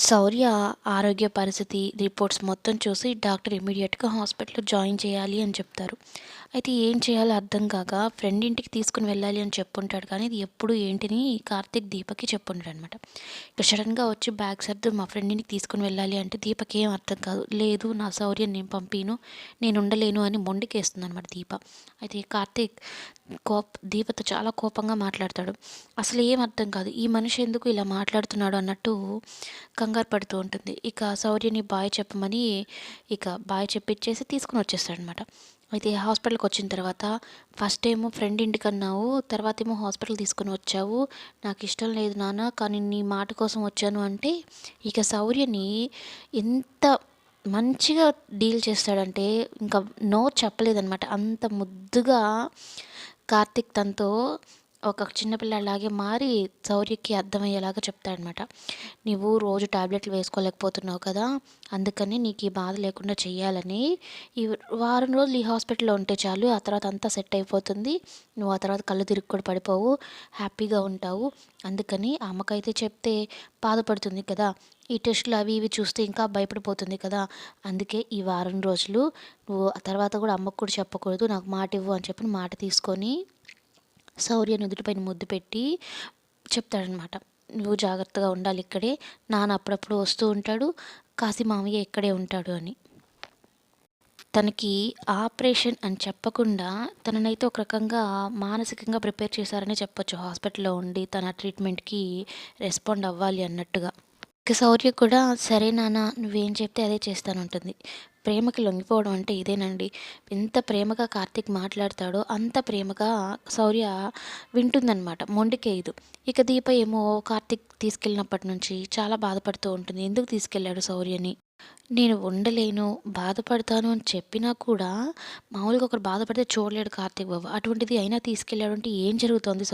శౌర్య ఆరోగ్య పరిస్థితి రిపోర్ట్స్ మొత్తం చూసి డాక్టర్ ఇమీడియట్‌గా హాస్పిటల్‌లో జాయిన్ చేయాలి అని చెప్తారు. అయితే ఏం చేయాలో అర్థం కాక ఫ్రెండ్ ఇంటికి తీసుకొని వెళ్ళాలి అని చెప్పుంటాడు. కానీ ఇది ఎప్పుడు ఏంటిని కార్తీక్ దీపకి అనమాట ఇక సడన్గా వచ్చి బ్యాగ్ సర్దు మా ఫ్రెండ్ ఇంటికి తీసుకుని వెళ్ళాలి అంటే దీపకి ఏం అర్థం కాదు. లేదు నా సౌర్యం నేను పంపిను నేను ఉండలేను అని మొండికేస్తుంది అనమాట దీప. అయితే కార్తీక్ కోప దీపతో చాలా కోపంగా మాట్లాడతాడు. అసలు ఏం అర్థం కాదు. ఈ మనిషి ఎందుకు ఇలా మాట్లాడుతున్నాడు అన్నట్టు కంగారు పడుతూ ఉంటుంది. ఇక సౌర్యని బాయ్ చెప్పమని ఇక బాయ్ చెప్పిచ్చేసి తీసుకొని వచ్చేస్తాడనమాట. అయితే హాస్పిటల్‌కి వచ్చిన తర్వాత ఫస్ట్ ఏమో ఫ్రెండ్ ఇంటికి అన్నావు తర్వాత ఏమో హాస్పిటల్ తీసుకొని వచ్చావు. నాకు ఇష్టం లేదు నాన్న. కానీ నీ మాట కోసం వచ్చాను అంటే ఇక శౌర్యని ఎంత మంచిగా డీల్ చేస్తాడంటే ఇంకా నో చెప్పలేదనమాట. అంత ముద్దుగా కార్తీక్ తనతో ఒక చిన్నపిల్ల అలాగే మారి శౌర్యకి అర్థమయ్యేలాగా చెప్తాడనమాట. "నువ్వు రోజు టాబ్లెట్లు వేసుకోలేకపోతున్నావు కదా! అందుకని నీకు ఈ బాధ లేకుండా చేయాలని ఈ వారం రోజులు ఈ హాస్పిటల్‌లో ఉంటే చాలు. ఆ తర్వాత అంతా సెట్ అయిపోతుంది. నువ్వు ఆ తర్వాత కళ్ళు తిరిగి కూడా పడిపోవు. హ్యాపీగా ఉంటావు. అందుకని అమ్మకైతే చెప్తే బాధపడుతుంది కదా! ఈ టెస్టులు అవి ఇవి చూస్తే ఇంకా భయపడిపోతుంది కదా! అందుకే ఈ వారం రోజులు నువ్వు ఆ తర్వాత కూడా అమ్మకు కూడా చెప్పకూడదు. నాకు మాట ఇవ్వు" అని చెప్పి మాట తీసుకొని శౌర్య నుదుటిపైన ముద్దు పెట్టి చెప్తాడనమాట. "నువ్వు జాగ్రత్తగా ఉండాలి ఇక్కడే. నాన్న అప్పుడప్పుడు వస్తూ ఉంటాడు. కాశీ మామయ్య ఇక్కడే ఉంటాడు" అని. తనకి ఆపరేషన్ అని చెప్పకుండా తననైతే ఒక రకంగా మానసికంగా ప్రిపేర్ చేశారనే చెప్పొచ్చు. హాస్పిటల్‌లో ఉండి తన ట్రీట్మెంట్‌కి రెస్పాండ్ అవ్వాలి అన్నట్టుగా. ఇక శౌర్య కూడా "సరే నాన్న నువ్వేం చెప్తే అదే చేస్తానంటుంది." ప్రేమకి లొంగిపోవడం అంటే ఇదేనండి. ఎంత ప్రేమగా కార్తీక్ మాట్లాడతాడో అంత ప్రేమగా శౌర్య వింటుందనమాట. మొండికేయదు. ఇక దీప ఏమో కార్తీక్ తీసుకెళ్ళినప్పటి నుంచి చాలా బాధపడుతూ ఉంటుంది. ఎందుకు తీసుకెళ్ళాడు శౌర్యని? నేను ఉండలేను, బాధపడతాను అని చెప్పినా కూడా మామూలుగా ఒకరు బాధపడితే చూడలేడు కార్తీక్ బాబు. అటువంటిది అయినా తీసుకెళ్ళాడు అంటే ఏం జరుగుతోంది శౌ